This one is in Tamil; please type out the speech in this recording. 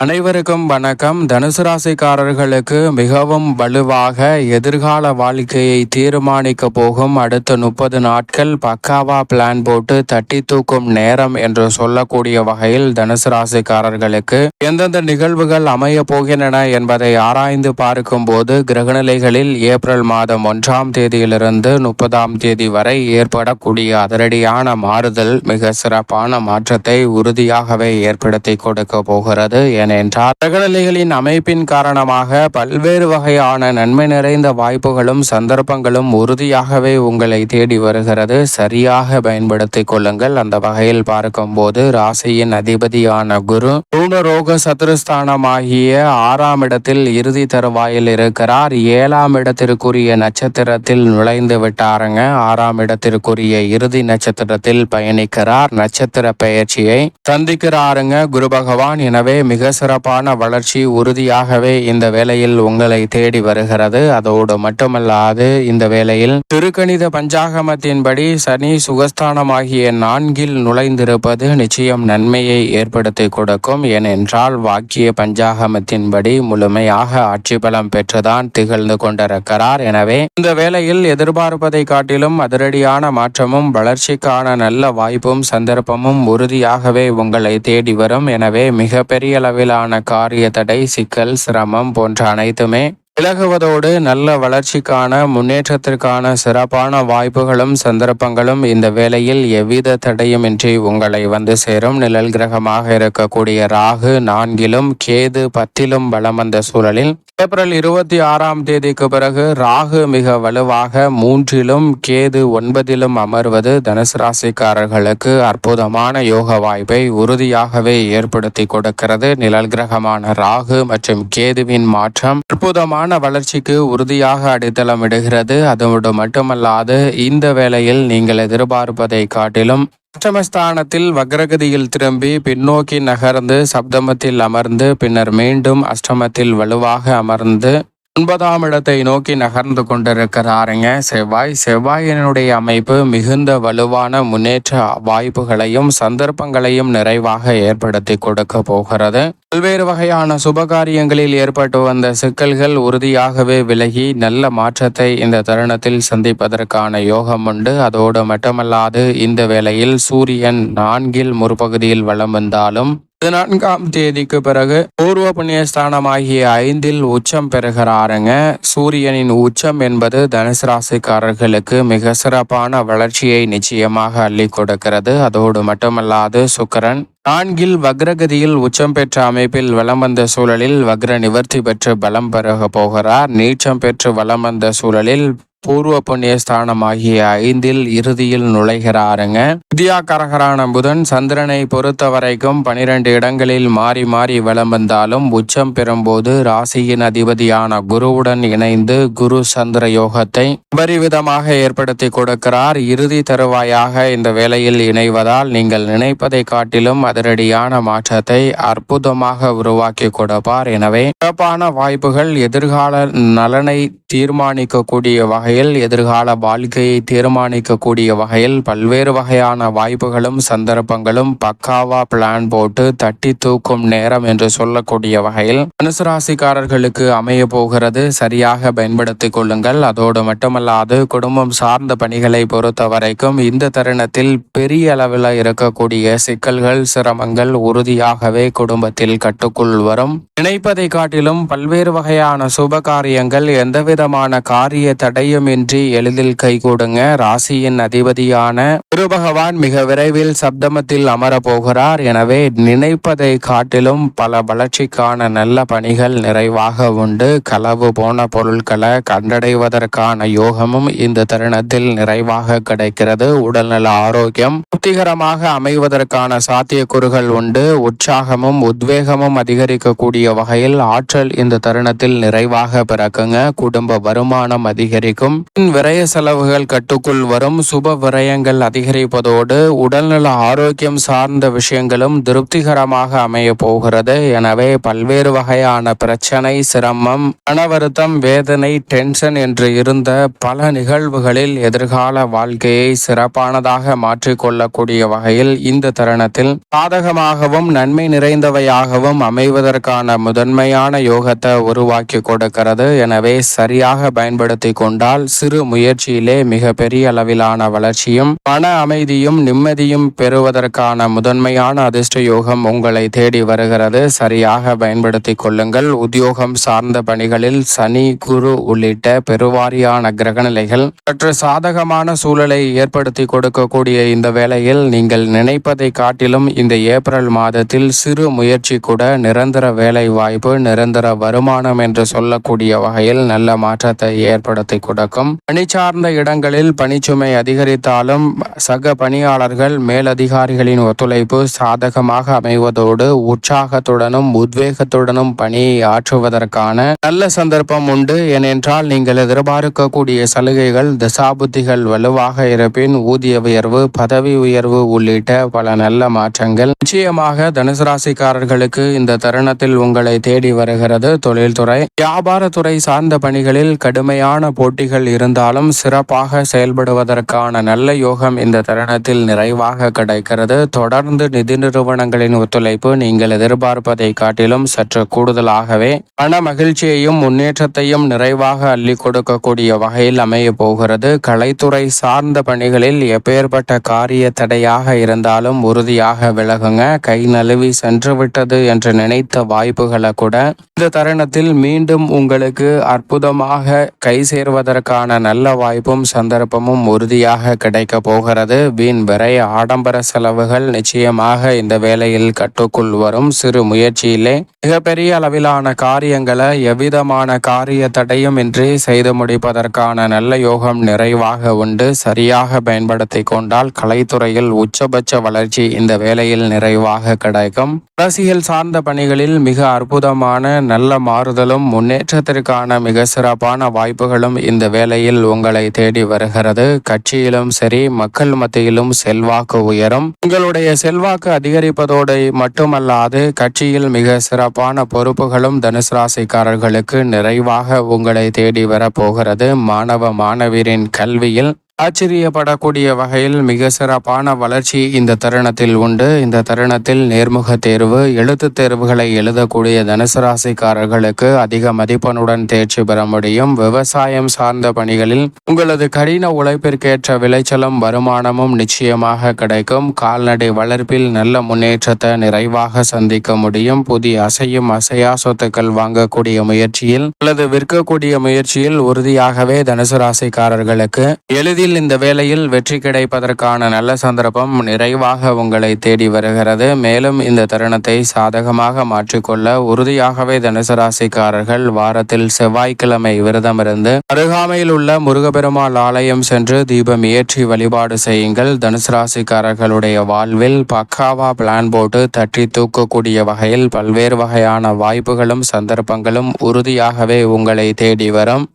அனைவருக்கும் வணக்கம். தனுசு ராசிக்காரர்களுக்கு மிகவும் வலுவாக எதிர்கால வாழ்க்கையை தீர்மானிக்க போகும் அடுத்த முப்பது நாட்கள் பக்காவா பிளான் போட்டு தட்டி தூக்கும் நேரம் என்று சொல்லக்கூடிய வகையில் தனுசு ராசிக்காரர்களுக்கு எந்தெந்த நிகழ்வுகள் அமைய போகின்றன என்பதை ஆராய்ந்து பார்க்கும் போது கிரகநிலைகளில் ஏப்ரல் மாதம் ஒன்றாம் தேதியிலிருந்து முப்பதாம் தேதி வரை ஏற்படக்கூடிய அதிரடியான மாறுதல் மிக சிறப்பான மாற்றத்தை உறுதியாகவே ஏற்படுத்தி கொடுக்க போகிறது ஏனென்றால் அறநிலைகளின் அமைப்பின் காரணமாக பல்வேறு வகையான நன்மை நிறைந்த வாய்ப்புகளும் சந்தர்ப்பங்களும் உறுதியாகவே உங்களை தேடி வருகிறது. சரியாக பயன்படுத்திக் கொள்ளுங்கள். அந்த வகையில் பார்க்கும்போது ராசியின் அதிபதியான குரு பூர்ணரோக சதுரஸ்தானமாகிய ஆறாம் இடத்தில் இறுதி தருவாயில் இருக்கிறார். ஏழாம் இடத்திற்குரிய நட்சத்திரத்தில் நுழைந்து விட்டாருங்க. ஆறாம் இடத்திற்குரிய இறுதி நட்சத்திரத்தில் பயணிக்கிறார். நட்சத்திர பெயர்ச்சியை சந்திக்கிறாருங்க குரு பகவான். எனவே மிக சிறப்பான வளர்ச்சி உறுதியாகவே இந்த வேளையில் உங்களை தேடி வருகிறது. அதோடு மட்டுமல்லாது இந்த வேளையில் திருக்கணித பஞ்சாகமத்தின்படி சனி சுகஸ்தானமாகிய நான்கில் நுழைந்திருப்பது நிச்சயம் நன்மையை ஏற்படுத்தி கொடுக்கும். ஏனென்றால் வாக்கிய பஞ்சாகமத்தின்படி முழுமையாக ஆட்சி பலம் பெற்றுதான் திகழ்ந்து கொண்டிருக்கிறார். எனவே இந்த வேளையில் எதிர்பார்ப்பதை காட்டிலும் அதிரடியான மாற்றமும் வளர்ச்சிக்கான நல்ல வாய்ப்பும் சந்தர்ப்பமும் உறுதியாகவே உங்களை தேடி வரும். எனவே மிகப்பெரிய அளவிலான காரிய தடை சிக்கல் சிரமம் போன்ற அனைத்துமே விலகுவதோடு நல்ல வளர்ச்சிக்கான முன்னேற்றத்திற்கான சிறப்பான வாய்ப்புகளும் சந்தர்ப்பங்களும் இந்த வேளையில் எவ்வித தடையுமின்றி உங்களை வந்து சேரும். நிழல் கிரகமாக இருக்கக்கூடிய ராகு நான்கிலும் கேது பத்திலும் பலம் வந்த சூழலில் ஏப்ரல் இருபத்தி ஆறாம் தேதிக்கு பிறகு ராகு மிக வலுவாக மூன்றிலும் கேது ஒன்பதிலும் அமர்வது தனுசு ராசிக்காரர்களுக்கு அற்புதமான யோக வாய்ப்பை உறுதியாகவே ஏற்படுத்தி கொடுக்கிறது. நிழல் கிரகமான ராகு மற்றும் கேதுவின் மாற்றம் அற்புதமான வளர்ச்சிக்கு உறுதியாக அடித்தளமிடுகிறது. அதோடு மட்டுமல்லாது இந்த வேளையில் நீங்கள் எதிர்பார்ப்பதை காட்டிலும் அஷ்டமஸ்தானத்தில் வக்ரகதியில் திரும்பி பின்னோக்கி நகர்ந்து சப்தமத்தில் அமர்ந்து பின்னர் மீண்டும் அஷ்டமத்தில் வலுவாக அமர்ந்து ஒன்பதாம் இடத்தை நோக்கி நகர்ந்து கொண்டிருக்கிறாருங்க. செவ்வாய் செவ்வாயினுடைய அமைப்பு மிகுந்த வலுவான முன்னேற்ற வாய்ப்புகளையும் சந்தர்ப்பங்களையும் நிறைவாக ஏற்படுத்தி கொடுக்க போகிறது. பல்வேறு வகையான சுபகாரியங்களில் ஏற்பட்டு வந்த சிக்கல்கள் உறுதியாகவே விலகி நல்ல மாற்றத்தை இந்த தருணத்தில் சந்திப்பதற்கான யோகம் உண்டு. அதோடு மட்டுமல்லாது இந்த வேளையில் சூரியன் நான்கில் முற்பகுதியில் வளம் வந்தாலும் பதினான்காம் தேதிக்கு பிறகு பூர்வ புண்ணியஸ்தானமாகிய ஐந்தில் உச்சம் பெறுகிறாருங்க. சூரியனின் உச்சம் என்பது தனுசு ராசிக்காரர்களுக்கு மிக சிறப்பான வளர்ச்சியை நிச்சயமாக அள்ளி கொடுக்கிறது. அதோடு மட்டுமல்லாது சுக்கரன் நான்கில் வக்ரகதியில் உச்சம் பெற்ற அமைப்பில் வலம் வந்த சூழலில் வக்ர நிவர்த்தி பெற்று பலம் பெருக போகிறார். நீச்சம் பெற்று வலம் வந்த சூழலில் பூர்வ புண்ணிய ஸ்தானமாகிய ஐந்தில் இறுதியில் நுழைகிறாருங்க. வித்யா கரகரான புதன் சந்திரனை பொறுத்த வரைக்கும் பனிரெண்டு இடங்களில் மாறி மாறி வலம் வந்தாலும் உச்சம் பெறும்போது ராசியின் அதிபதியான குருவுடன் இணைந்து குரு சந்திர யோகத்தை உபரிவிதமாக ஏற்படுத்தி கொடுக்கிறார். இறுதி தருவாயாக இந்த வேளையில் இணைவதால் நீங்கள் நினைப்பதை காட்டிலும் அதிரடியான மாற்றத்தை அற்புதமாக உருவாக்கி கொடுப்பார். எனவே சிறப்பான வாய்ப்புகள் எதிர்கால நலனை தீர்மானிக்கக்கூடிய வகை வகையில் எதிர்கால வாழ்க்கையை தீர்மானிக்கக்கூடிய வகையில் பல்வேறு வகையான வாய்ப்புகளும் சந்தர்ப்பங்களும் பக்காவா பிளான் போட்டு தட்டி தூக்கும் நேரம் என்று சொல்லக்கூடிய வகையில் மனுசு ராசிக்காரர்களுக்கு அமைய போகிறது. சரியாக பயன்படுத்திக் கொள்ளுங்கள். அதோடு மட்டுமல்லாது குடும்பம் சார்ந்த பணிகளை பொறுத்த வரைக்கும் இந்த தருணத்தில் பெரிய அளவில் இருக்கக்கூடிய சிக்கல்கள் சிரமங்கள் உறுதியாகவே குடும்பத்தில் கட்டுக்குள் வரும். நினைப்பதை காட்டிலும் பல்வேறு வகையான சுப காரியங்கள் எந்தவிதமான காரிய தடையும் தடையுமின்றி எளிதில் கைகூடுங்க ராசியின் அதிபதியான குரு பகவான் மிக விரைவில் சப்தமத்தில் அமர போகிறார் எனவே நினைப்பதை காட்டிலும் பல வளர்ச்சிக்கான நல்ல பணிகள் நிறைவாக உண்டு. களவு போன பொருட்களை கண்டடைவதற்கான யோகமும் இந்த தருணத்தில் நிறைவாக கிடைக்கிறது. உடல்நல ஆரோக்கியம் திருப்திகரமாக அமைவதற்கான சாத்தியக்கூறுகள் உண்டு. உற்சாகமும் உத்வேகமும் அதிகரிக்கக்கூடிய வகையில் ஆற்றல் இந்த தருணத்தில் நிறைவாக பிறக்குங்க. குடும்ப வருமானம் அதிகரிக்கும். கிடைக்கும் பின் விரய செலவுகள் கட்டுக்குள் வரும். சுப விரயங்கள் அதிகரிப்பதோடு உடல்நல ஆரோக்கியம் சார்ந்த விஷயங்களும் திருப்திகரமாக அமைய போகிறது. எனவே பல்வேறு வகையான பிரச்சனை சிரமம் மன வருத்தம் வேதனை டென்ஷன் என்று இருந்த பல நிகழ்வுகளில் எதிர்கால வாழ்க்கையை சிறப்பானதாக மாற்றிக்கொள்ளக்கூடிய வகையில் இந்த தருணத்தில் சாதகமாகவும் நன்மை நிறைந்தவையாகவும் அமைவதற்கான முதன்மையான யோகத்தை உருவாக்கி கொடுக்கிறது. எனவே சரியாக பயன்படுத்தி கொண்டால் சிறு முயற்சியிலே மிக பெரிய அளவிலான வளர்ச்சியும் மன அமைதியும் நிம்மதியும் பெறுவதற்கான முதன்மையான அதிர்ஷ்ட யோகம் உங்களை தேடி வருகிறது. சரியாக பயன்படுத்தி கொள்ளுங்கள். உத்தியோகம் சார்ந்த பணிகளில் சனி குரு உள்ளிட்ட பெருவாரியான கிரகநிலைகள் சற்று சாதகமான சூழலை ஏற்படுத்தி கொடுக்கக்கூடிய இந்த வேளையில் நீங்கள் நினைப்பதை காட்டிலும் இந்த ஏப்ரல் மாதத்தில் சிறு முயற்சி கூட நிரந்தர வேலை வாய்ப்பு நிரந்தர வருமானம் என்று சொல்லக்கூடிய வகையில் நல்ல மாற்றத்தை ஏற்படுத்தி நடக்கும் பணி சார்ந்த இடங்களில் பணிச்சுமை அதிகரித்தாலும் சக பணியாளர்கள் மேலதிகாரிகளின் ஒத்துழைப்பு சாதகமாக அமைவதோடு உற்சாகத்துடனும் உத்வேகத்துடனும் பணியை ஆற்றுவதற்கான நல்ல சந்தர்ப்பம் உண்டு. ஏனென்றால் நீங்கள் எதிர்பார்க்கக்கூடிய சலுகைகள் திசாபுத்திகள் வலுவாக இருப்பின் ஊதிய உயர்வு பதவி உயர்வு உள்ளிட்ட பல நல்ல மாற்றங்கள். நிச்சயமாக தனுசு ராசிக்காரர்களுக்கு இந்த தருணத்தில் உங்களை தேடி வருகிறது தொழில்துறை. வியாபாரத்துறை சார்ந்த பணிகளில் கடுமையான போட்டிகள் இருந்தாலும் சிறப்பாக செயல்படுவதற்கான நல்ல யோகம் இந்த தருணத்தில் நிறைவாக கிடைக்கிறது. தொடர்ந்து நிதி நிறுவனங்களின் ஒத்துழைப்பு நீங்கள் எதிர்பார்ப்பதை காட்டிலும் சற்று கூடுதலாகவே பண மகிழ்ச்சியையும் முன்னேற்றத்தையும் நிறைவாக அள்ளி கொடுக்கக்கூடிய வகையில் அமைய போகிறது. கலைத்துறை சார்ந்த பணிகளில் எப்பேற்பட்ட காரிய தடையாக இருந்தாலும் உறுதியாக விலகுங்க. கை நழுவி சென்று விட்டது என்று நினைத்த வாய்ப்புகளை கூட இந்த தருணத்தில் மீண்டும் உங்களுக்கு அற்புதமாக கை சேர்வதற்கு அதற்கான நல்ல வாய்ப்பும் சந்தர்ப்பமும் உறுதியாக கிடைக்க போகிறது. வீண் வரை ஆடம்பர செலவுகள் நிச்சயமாக இந்த வேலையில் கட்டுக்குள் வரும். சிறு முயற்சியிலே மிகப்பெரிய அளவிலான காரியங்களை எவ்விதமான காரிய தடையும் இன்றி செய்து முடிப்பதற்கான நல்ல யோகம் நிறைவாக உண்டு. சரியாக பயன்படுத்தி கொண்டால் கலைத்துறையில் உச்சபட்ச வளர்ச்சி இந்த வேலையில் நிறைவாக கிடைக்கும். அரசியல் சார்ந்த பணிகளில் மிக அற்புதமான நல்ல மாறுதலும் முன்னேற்றத்திற்கான மிக சிறப்பான வாய்ப்புகளும் இந்த வேளையில் உங்களை தேடி வருகிறது. கட்சியிலும் சரி மக்கள் மத்தியிலும் செல்வாக்கு உயரும். உங்களுடைய செல்வாக்கு அதிகரிப்பதோடு மட்டுமல்லாது கட்சியில் மிக சிறப்பான பொறுப்புகளும் தனுசு ராசிக்காரர்களுக்கு நிறைவாக உங்களை தேடி வரப்போகிறது. மாணவ மாணவியரின் கல்வியில் ஆச்சரியப்படக்கூடிய வகையில் மிக சிறப்பான வளர்ச்சி இந்த தருணத்தில் உண்டு. இந்த தருணத்தில் நேர்முக தேர்வு எழுத்து தேர்வுகளை எழுதக்கூடிய தனுசு ராசிக்காரர்களுக்கு அதிக மதிப்பெண்ணுடன் தேர்ச்சி பெற முடியும். விவசாயம் சார்ந்த பணிகளில் உங்களது கடின உழைப்பிற்கேற்ற விளைச்சலும் வருமானமும் நிச்சயமாக கிடைக்கும். கால்நடை வளர்ப்பில் நல்ல முன்னேற்றத்தை நிறைவாக சந்திக்க முடியும். புதிய அசையும் அசையா சொத்துக்கள் வாங்கக்கூடிய முயற்சியில் அல்லது விற்கக்கூடிய முயற்சியில் உறுதியாகவே தனுசு ராசிக்காரர்களுக்கு எளிதில் இந்த வேலையில் வெற்றி கிடைப்பதற்கான நல்ல சந்தர்ப்பம் நிறைவாக உங்களை தேடி வருகிறது. மேலும் இந்த தருணத்தை சாதகமாக மாற்றிக்கொள்ள உறுதியாகவே தனுசராசிக்காரர்கள் வாரத்தில் செவ்வாய்க்கிழமை விரதம் இருந்து அருகாமையில் உள்ள முருகபெருமாள் ஆலயம் சென்று தீபம் ஏற்றி வழிபாடு செய்யுங்கள். தனுசு ராசிக்காரர்களுடைய வாழ்வில் பக்காவா பிளான் போட்டு தட்டி தூக்கக்கூடிய வகையில் பல்வேறு வகையான வாய்ப்புகளும் சந்தர்ப்பங்களும் உறுதியாகவே உங்களை தேடி வரும்.